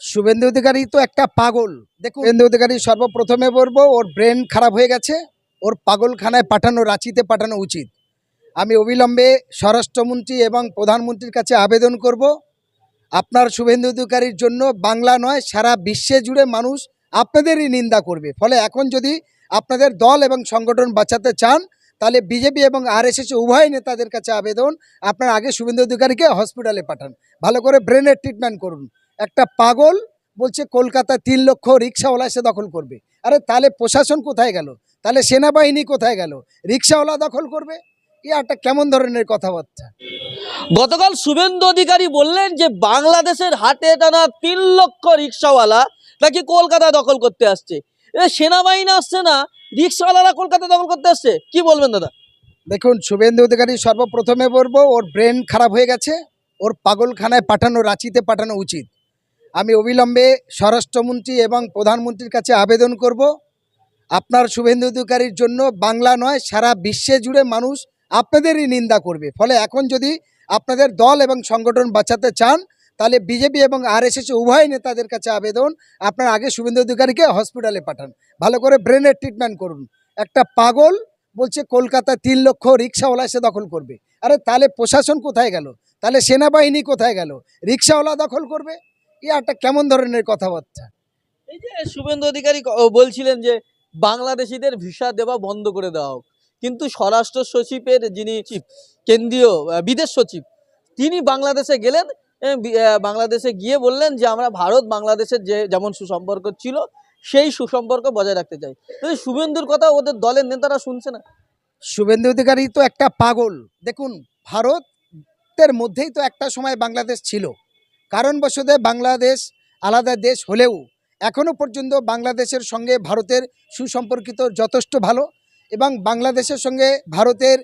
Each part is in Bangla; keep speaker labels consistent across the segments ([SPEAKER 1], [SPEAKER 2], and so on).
[SPEAKER 1] শুভেন্দু অধিকারী তো একটা পাগল। দেখুন। শুভেন্দু অধিকারী সর্বপ্রথমে বলব ওর ব্রেন খারাপ হয়ে গেছে ওর পাগলখানায় পাঠানো রাঁচিতে পাঠানো উচিত। আমি অবিলম্বে স্বরাষ্ট্রমন্ত্রী এবং প্রধানমন্ত্রীর কাছে আবেদন করব। আপনার শুভেন্দু অধিকারীর জন্য বাংলা নয় সারা বিশ্বে জুড়ে মানুষ আপনাদেরই নিন্দা করবে। ফলে এখন যদি আপনাদের দল এবং সংগঠন বাঁচাতে চান তাহলে বিজেপি এবং আরএসএস উভয় নেতাদের কাছে আবেদন। আপনার আগে শুভেন্দু অধিকারীকে হসপিটালে পাঠান। ভালো করে ব্রেনের ট্রিটমেন্ট করুন। একটা পাগল বলছে কলকাতায় তিন লক্ষ রিক্সাওয়ালা এসে দখল করবে। আরে তাহলে প্রশাসন কোথায় গেল? তাহলে সেনাবাহিনী কোথায় গেল? রিক্সাওয়ালা দখল করবে? এ একটা কেমন ধরনের কথাবার্তা?
[SPEAKER 2] গতকাল শুভেন্দু অধিকারী বললেন যে বাংলাদেশের হাটে টানা তিন লক্ষ রিক্সাওয়ালা নাকি কলকাতা দখল করতে আসছে? এ সেনাবাহিনী আসছে না রিক্সাওয়ালারা কলকাতা দখল করতে আসছে। কি বলবেন দাদা?
[SPEAKER 1] দেখুন শুভেন্দু অধিকারী সর্বপ্রথমে বলব ওর ব্রেন খারাপ হয়ে গেছে ওর পাগলখানায় পাঠানো রাঁচিতে পাঠানো উচিত। আমি অবিলম্বে স্বরাষ্ট্রমন্ত্রী এবং প্রধানমন্ত্রীর কাছে আবেদন করব। আপনার শুভেন্দু অধিকারীর জন্য বাংলা নয়, সারা বিশ্বে জুড়ে মানুষ আপনাদেরই নিন্দা করবে। ফলে এখন যদি আপনাদের দল এবং সংগঠন বাঁচাতে চান, তাহলে বিজেপি এবং আরএসএস উভয় নেতাদের কাছে আবেদন। আপনার আগে শুভেন্দু অধিকারীকে হসপিটালে পাঠান। ভালো করে ব্রেনের ট্রিটমেন্ট করুন। একটা পাগল বলছে, কলকাতা তিন লক্ষ রিক্সাওয়ালা এসে দখল করবে। আরে তাহলে প্রশাসন কোথায় গেল? তাহলে সেনাবাহিনী কোথায় গেল? রিক্সাওয়ালা দখল করবে? এ একটা কেমন ধরনের কথাবার্তা?
[SPEAKER 2] এই যে শুভেন্দু অধিকারী বলছিলেন যে বাংলাদেশিদের ভিসা দেওয়া বন্ধ করে দেওয়া হোক। কিন্তু স্বরাষ্ট্র সচিবের যিনি কেন্দ্রীয় বিদেশ সচিব তিনি বাংলাদেশে গেলেন বাংলাদেশে গিয়ে বললেন যে আমরা ভারত বাংলাদেশের যে যেমন সুসম্পর্ক ছিল সেই সুসম্পর্ক বজায় রাখতে চাই। শুভেন্দুর কথা ওদের দলের নেতারা শুনছে না।
[SPEAKER 1] শুভেন্দু অধিকারী তো একটা পাগল। দেখুন ভারতের মধ্যেই তো একটা সময় বাংলাদেশ ছিল। কারণবশত বাংলাদেশ আলাদা দেশ হলেও এখনও পর্যন্ত বাংলাদেশের সঙ্গে ভারতের সুসম্পর্কিত যথেষ্ট ভালো এবং বাংলাদেশের সঙ্গে ভারতের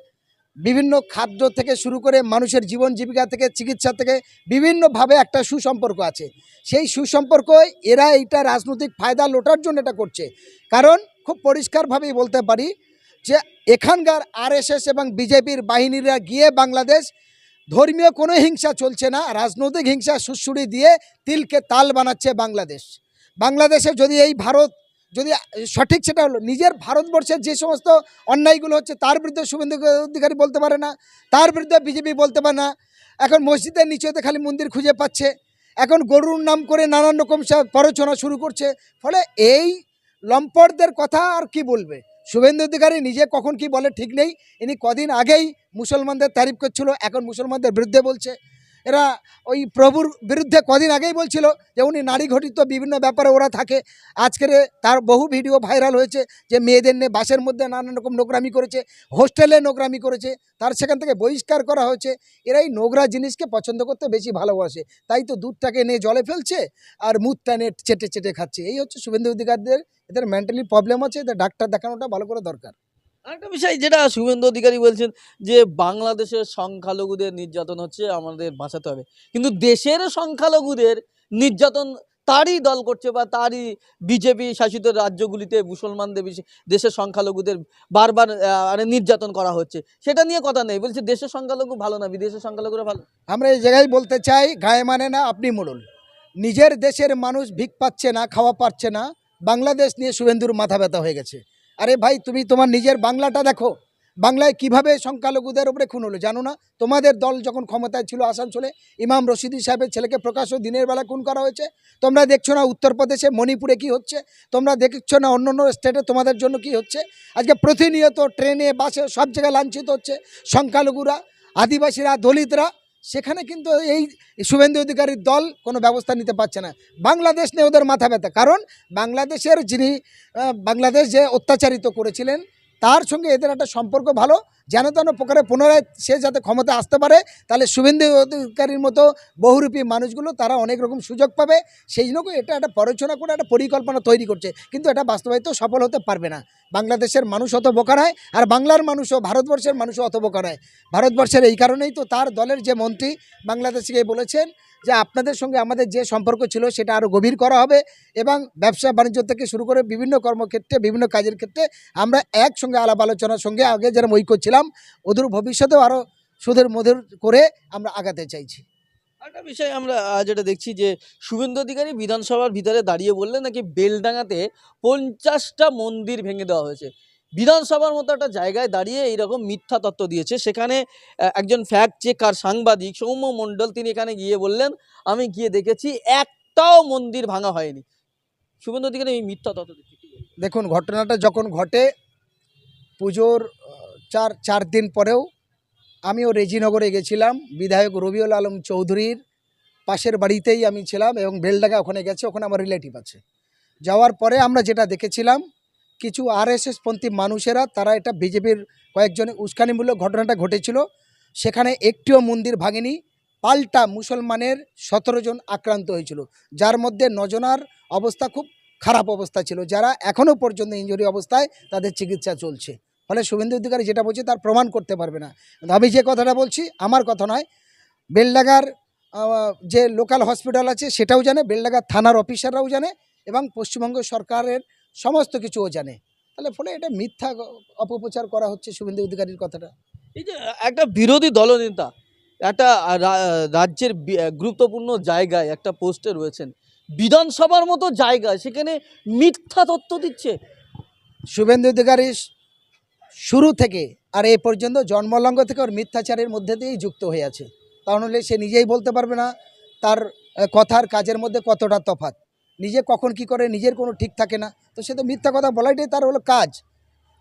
[SPEAKER 1] বিভিন্ন খাদ্য থেকে শুরু করে মানুষের জীবন জীবিকা থেকে, চিকিৎসা থেকে বিভিন্নভাবে একটা সুসম্পর্ক আছে। সেই সুসম্পর্ক এরা এইটা রাজনৈতিক ফায়দা লোটার জন্য এটা করছে। কারণ খুব পরিষ্কারভাবেই বলতে পারি যে এখানকার আরএসএস এবং বিজেপির বাহিনীরা গিয়ে বাংলাদেশ ধর্মীয় কোনো হিংসা চলছে না, রাজনৈতিক হিংসা সুড়সুড়ি দিয়ে তিলকে তাল বানাচ্ছে বাংলাদেশ। বাংলাদেশে যদি এই ভারত, যদি সঠিক সেটা হলো, নিজের ভারতবর্ষের যে সমস্ত অন্যায়গুলো হচ্ছে, তার বিরুদ্ধে শুভেন্দু অধিকারী বলতে পারে না, তার বিরুদ্ধে বিজেপি বলতে পারে না, এখন মসজিদের নিচেতে খালি মন্দির খুঁজে পাচ্ছে, এখন গরুর নাম করে নানান রকম সব প্ররোচনা শুরু করছে, ফলে এই লম্পটদের কথা আর কি বলবে? শুভেন্দু অধিকারী নিজে কখন কি বলে ঠিক নেই। ইনি কদিন আগেই মুসলমানদের তারিফ করছিল, এখন মুসলমানদের বিরুদ্ধে বলছে। এরা ওই প্রভুর বিরুদ্ধে কদিন আগেই বলছিল যে উনি নারী ঘটিত বিভিন্ন ব্যাপারে ওরা থাকে। আজকের তার বহু ভিডিও ভাইরাল হয়েছে যে মেয়েদের নিয়ে বাসের মধ্যে নানান রকম নোংরামি করেছে, হোস্টেলে নোংরামি করেছে, তার সেখান থেকে বহিষ্কার করা হয়েছে। এরাই নোংরা জিনিসকে পছন্দ করতে বেশি ভালোবাসে। তাই তো দুধটাকে নিয়ে জলে ফেলছে আর মুখটা নিয়ে চেটে চেটে খাচ্ছে। এই হচ্ছে শুভেন্দু অধিকারদের, এদের মেন্টালি প্রবলেম আছে, এদের ডাক্তার দেখানোটা ভালো করে দরকার।
[SPEAKER 2] আরেকটা বিষয় যেটা শুভেন্দু অধিকারী বলছেন যে বাংলাদেশের সংখ্যালঘুদের নির্যাতন হচ্ছে আমাদের বাঁচাতে হবে। কিন্তু দেশের সংখ্যালঘুদের নির্যাতন তারই দল করছে বা তারই বিজেপি শাসিত রাজ্যগুলিতে মুসলমানদের দেশের সংখ্যালঘুদের বারবার মানে নির্যাতন করা হচ্ছে। সেটা নিয়ে কথা নেই। বলছে দেশের সংখ্যালঘু ভালো না, বিদেশের সংখ্যালঘুরা ভালো।
[SPEAKER 1] আমরা এই জায়গায় বলতে চাই, গায়ে মানে না, আপনি মোড়ল নিজের দেশের মানুষ ভিক পাচ্ছে না, খাওয়া পাচ্ছে না। বাংলাদেশ নিয়ে শুভেন্দুর মাথা ব্যথা হয়ে গেছে। আরে ভাই, তুমি তোমার নিজের বাংলাটা দেখো। বাংলায় কীভাবে সংখ্যালঘুদের উপরে খুন হলো জানো না? তোমাদের দল যখন ক্ষমতায় ছিল আসানসোলে, ইমাম রশিদি সাহেবের ছেলেকে প্রকাশ্য দিনের বেলা খুন করা হয়েছে। তোমরা দেখছ না উত্তরপ্রদেশে মণিপুরে কি হচ্ছে? তোমরা দেখছ না অন্য অন্য স্টেটে তোমাদের জন্য কি হচ্ছে? আজকে প্রতিনিয়ত ট্রেনে, বাসে সব জায়গায় লাঞ্ছিত হচ্ছে সংখ্যালঘুরা, আদিবাসীরা, দলিতরা। সেখানে কিন্তু এই শুভেন্দু অধিকারীর দল কোনো ব্যবস্থা নিতে পারছে না। বাংলাদেশ নিয়ে ওদের মাথা ব্যথা। কারণ বাংলাদেশের যিনি বাংলাদেশ যে অত্যাচারিত করেছিলেন তার সঙ্গে এদের একটা সম্পর্ক ভালো, যেন তেন প্রকারে পুনরায় সে যাতে ক্ষমতা আসতে পারে, তাহলে শুভেন্দু অধিকারীর মতো বহুরূপী মানুষগুলো তারা অনেক রকম সুযোগ পাবে। সেই জন্য এটা একটা পরিচালনা করে একটা পরিকল্পনা তৈরি করছে। কিন্তু এটা বাস্তবায়িত সফল হতে পারবে না। বাংলাদেশের মানুষ অত বোকা নয়, আর বাংলার মানুষও, ভারতবর্ষের মানুষও অত বোকা নয়। ভারতবর্ষের এই কারণেই তো তার দলের যে মন্ত্রী বাংলাদেশকে বলেছেন যে আপনাদের সঙ্গে আমাদের যে সম্পর্ক ছিল সেটা আরও গভীর করা হবে এবং ব্যবসা বাণিজ্য থেকে শুরু করে বিভিন্ন কর্মক্ষেত্রে, বিভিন্ন কাজের ক্ষেত্রে আমরা একসঙ্গে আলাপ আলোচনার সঙ্গে আগে যেরকম ঐক্য ছিলাম ওদের ভবিষ্যতেও আরও সুদের মধুর করে আমরা আগাতে চাইছি।
[SPEAKER 2] একটা বিষয় আমরা যেটা দেখছি যে শুভেন্দু অধিকারী বিধানসভার ভিতরে দাঁড়িয়ে বললেন নাকি বেলডাঙ্গাতে পঞ্চাশটা মন্দির ভেঙে দেওয়া হয়েছে। বিধানসভার মতো একটা জায়গায় দাঁড়িয়ে এইরকম মিথ্যা তত্ত্ব দিয়েছে। সেখানে একজন ফ্যাক্ট চেকার সাংবাদিক সৌম্য মণ্ডল, তিনি এখানে গিয়ে বললেন, আমি গিয়ে দেখেছি, একটাও মন্দির ভাঙা হয়নি। শুভেন্দু অধিকারী, এই মিথ্যা তত্ত্ব
[SPEAKER 1] দেখুন, ঘটনাটা যখন ঘটে, পুজোর চার চার দিন পরেও আমিও রেজিনগরে গেছিলাম, বিধায়ক রবিউল আলম চৌধুরীর পাশের বাড়িতেই আমি ছিলাম এবং বেলডাঙ্গা ওখানে গেছে, ওখানে আমার রিলেটিভ আছে। যাওয়ার পরে আমরা যেটা দেখেছিলাম কিছু আরএসএস পন্থী মানুষেরা, তারা এটা বিজেপির কয়েকজনের উস্কানিমূলক ঘটনাটা ঘটেছিল। সেখানে একটিও মন্দির ভাঙেনি, পাল্টা মুসলমানের সতেরো জন আক্রান্ত হয়েছিল, যার মধ্যে নজনার অবস্থা খুব খারাপ অবস্থা ছিল। যারা এখনও পর্যন্ত ইঞ্জুরি অবস্থায় তাদের চিকিৎসা চলছে। ফলে শুভেন্দু অধিকারী যেটা বলছে তার প্রমাণ করতে পারবে না। আমি যে কথাটা বলছি, আমার কথা নয়, বেলডাগার যে লোকাল হসপিটাল আছে সেটাও জানে, বেলডাগার থানার অফিসাররাও জানে এবং পশ্চিমবঙ্গ সরকারের সমস্ত কিছুও জানে। তাহলে ফলে এটা মিথ্যা অপপ্রচার করা হচ্ছে শুভেন্দু অধিকারীর কথাটা।
[SPEAKER 2] এই যে একটা বিরোধী দলনেতা একটা রাজ্যের গুরুত্বপূর্ণ জায়গায় একটা পোস্টে রয়েছেন। বিধানসভার মতো জায়গায় সেখানে মিথ্যা তথ্য দিচ্ছে।
[SPEAKER 1] শুভেন্দু অধিকারী শুরু থেকে আর এ পর্যন্ত জন্মলঙ্গ থেকে ওর মিথ্যাচারের মধ্যে দিয়েই যুক্ত হয়ে আছে। তাহলে সে নিজেই বলতে পারবে না তার কথার কাজের মধ্যে কতটা তফাৎ। নিজে কখন কি করে, নিজের কোনো ঠিক থাকে না। তো সে তো মিথ্যা কথা বলাইটাই তার হলো কাজ।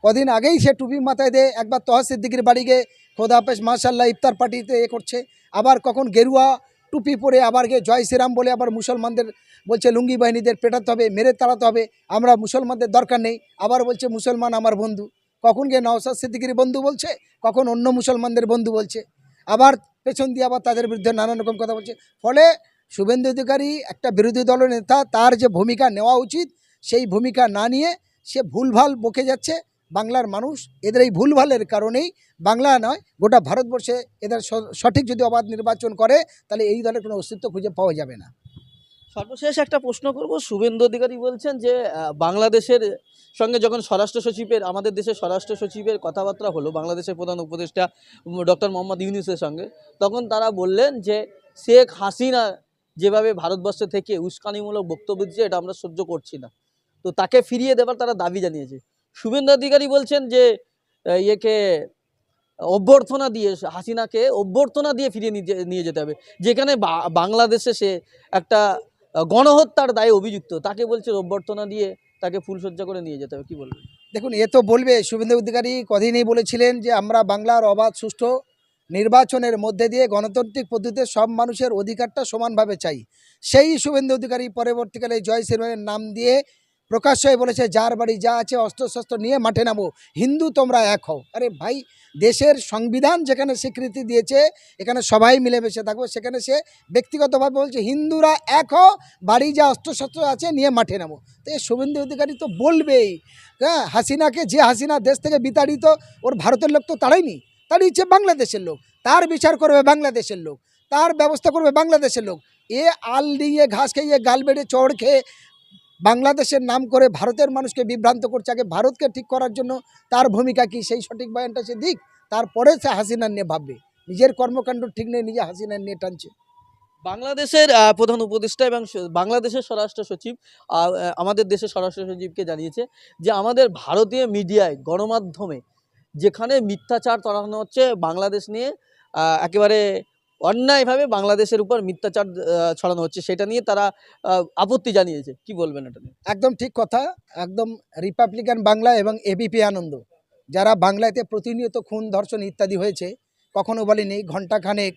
[SPEAKER 1] কদিন আগেই সে টুপি মাথায় দিয়ে একবার তহা সিদ্দিকির বাড়ি গিয়ে খোদা হাফেজ মাশাল্লাহ ইফতার পার্টিতে এ করছে। আবার কখন গেরুয়া টুপি পরে আবার গিয়ে জয় শ্রীরাম বলে আবার মুসলমানদের বলছে, লুঙ্গি বাহিনীদের পেটাতে হবে, মেরে তাড়াতে হবে, আমরা মুসলমানদের দরকার নেই। আবার বলছে, মুসলমান আমার বন্ধু। কখন গিয়ে নওসাদ সিদ্দিকির বন্ধু বলছে, কখন অন্য মুসলমানদের বন্ধু বলছে। আবার পেছন দিয়ে আবার তাদের বিরুদ্ধে নানান রকম কথা বলছে। ফলে শুভেন্দু অধিকারী, একটা বিরোধী দলের নেতা, তার যে ভূমিকা নেওয়া উচিত, সেই ভূমিকা না নিয়ে সে ভুলভাল বকে যাচ্ছে। বাংলার মানুষ এদের এই ভুলভালের কারণেই বাংলা নয়, গোটা ভারতবর্ষে এদের সঠিক যদি অবাধ নির্বাচন করে, তাহলে এই দলের কোনো অস্তিত্ব খুঁজে পাওয়া যাবে না।
[SPEAKER 2] সর্বশেষ একটা প্রশ্ন করব। শুভেন্দু অধিকারী বলছেন যে বাংলাদেশের সঙ্গে যখন স্বরাষ্ট্র সচিবের, আমাদের দেশের স্বরাষ্ট্র সচিবের কথাবার্তা হলো, বাংলাদেশের প্রধান উপদেষ্টা ডক্টর মোহাম্মদ ইউনুসের সঙ্গে, তখন তারা বললেন যে, শেখ হাসিনা যেভাবে ভারতবর্ষ থেকে উস্কানিমূলক বক্তব্য দিচ্ছে, এটা আমরা সহ্য করছি না। তো তাকে ফিরিয়ে দেবার তারা দাবি জানিয়েছে। শুভেন্দু অধিকারী বলছেন যে ইয়েকে অভ্যর্থনা দিয়ে, হাসিনাকে অভ্যর্থনা দিয়ে ফিরিয়ে নিয়ে যেতে হবে। যেখানে বাংলাদেশে সে একটা গণহত্যার দায়ে অভিযুক্ত, তাকে বলছে অভ্যর্থনা দিয়ে তাকে ফুলসজ্জা করে নিয়ে যেতে হবে। কি বলবেন?
[SPEAKER 1] দেখুন, এ তো বলবে, শুভেন্দু অধিকারী কদিনই বলেছিলেন যে, আমরা বাংলার অবাধ, সুষ্ঠু নির্বাচনের মধ্যে দিয়ে গণতান্ত্রিক পদ্ধতিতে সব মানুষের অধিকারটা সমানভাবে চাই। সেই শুভেন্দু অধিকারী পরবর্তীকালে জয় শ্রীরামের নাম দিয়ে প্রকাশ্য হয়ে বলেছে, যার বাড়ি যা আছে অস্ত্রশস্ত্র নিয়ে মাঠে নামো। হিন্দু তোমরা এক হও। আরে ভাই, দেশের সংবিধান যেখানে স্বীকৃতি দিয়েছে, এখানে সবাই মিলেমিশে থাকব। সেখানে সে ব্যক্তিগতভাবে বলছে, হিন্দুরা এক হও, বাড়ি যা অস্ত্রশস্ত্র আছে নিয়ে মাঠে নামো। তো এই শুভেন্দু অধিকারী তো বলবেই। হ্যাঁ হাসিনাকে যে হাসিনা দেশ থেকে বিতাড়িত, ওর ভারতের লোক তো তাড়ায়নি তাড়িয়েছে বাংলাদেশের লোক। তার বিচার করবে বাংলাদেশের লোক। তার ব্যবস্থা করবে বাংলাদেশের লোক। এ আল দিয়ে ঘাস খেয়ে, গাল বেড়ে চড় খেয়ে বাংলাদেশের নাম করে ভারতের মানুষকে বিভ্রান্ত করছে। আগে ভারতকে ঠিক করার জন্য তার ভূমিকা কি? সেই সঠিক বয়ানটা সে দিক। তারপরে সে হাসিনার নিয়ে ভাববে। নিজের কর্মকাণ্ড ঠিক নেই, নিজে হাসিনার নিয়ে টানছে।
[SPEAKER 2] বাংলাদেশের প্রধান উপদেষ্টা এবং বাংলাদেশের স্বরাষ্ট্র সচিব আমাদের দেশের স্বরাষ্ট্র সচিবকে জানিয়েছে যে আমাদের ভারতীয় মিডিয়ায় গণমাধ্যমে যেখানে মিথ্যাচার ছড়ানো হচ্ছে বাংলাদেশ নিয়ে একেবারে অন্যায়ভাবে বাংলাদেশের উপর মিথ্যাচার ছড়ানো হচ্ছে, সেটা নিয়ে তারা আপত্তি জানিয়েছে। কি বলবেন এটা নিয়ে?
[SPEAKER 1] একদম ঠিক কথা, একদম রিপাবলিকান বাংলা এবং এবিপি আনন্দ, যারা বাংলাতে প্রতিনিয়ত খুন, ধর্ষণ ইত্যাদি হয়েছে, কখনো বলেনি ঘণ্টাখানেক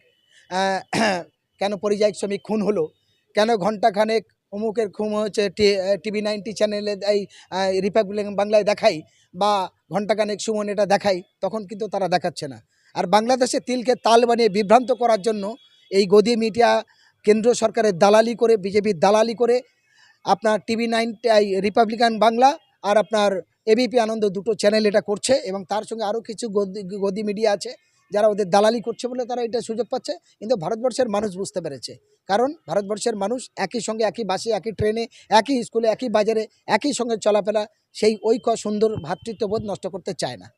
[SPEAKER 1] কেন পরিযায়ী শ্রমিক খুন হলো, কেন ঘণ্টাখানেক অমুকের খুন হয়েছে টিভি নাইনটি চ্যানেলে এই আহ, রিপাবলিকান বাংলায় দেখাই বা ঘণ্টাখানেক সুমন এটা দেখাই তখন কিন্তু তারা দেখাচ্ছে না। আর বাংলাদেশে তিলকে তাল বানিয়ে বিভ্রান্ত করার জন্য এই গদি মিডিয়া কেন্দ্র সরকারের দালালি করে বিজেপির দালালি করে আপনার টিভি নাইন এই রিপাবলিকান বাংলা আর আপনার এবিপি আনন্দ দুটো চ্যানেল এটা করছে এবং তার সঙ্গে আরও কিছু গদি গদি মিডিয়া আছে। যারা ওদের দালালি করছে বলে তারা এটা সুযোগ পাচ্ছে, কিন্তু ভারতবর্ষের মানুষ বুঝতে পেরেছে। কারণ ভারতবর্ষের মানুষ একই সঙ্গে একই বাসে, একই ট্রেনে, একই স্কুলে, একই বাজারে, একই সঙ্গে চলাফেরা, সেই ঐক্য সুন্দর ভাতৃত্ববোধ নষ্ট করতে চায় না।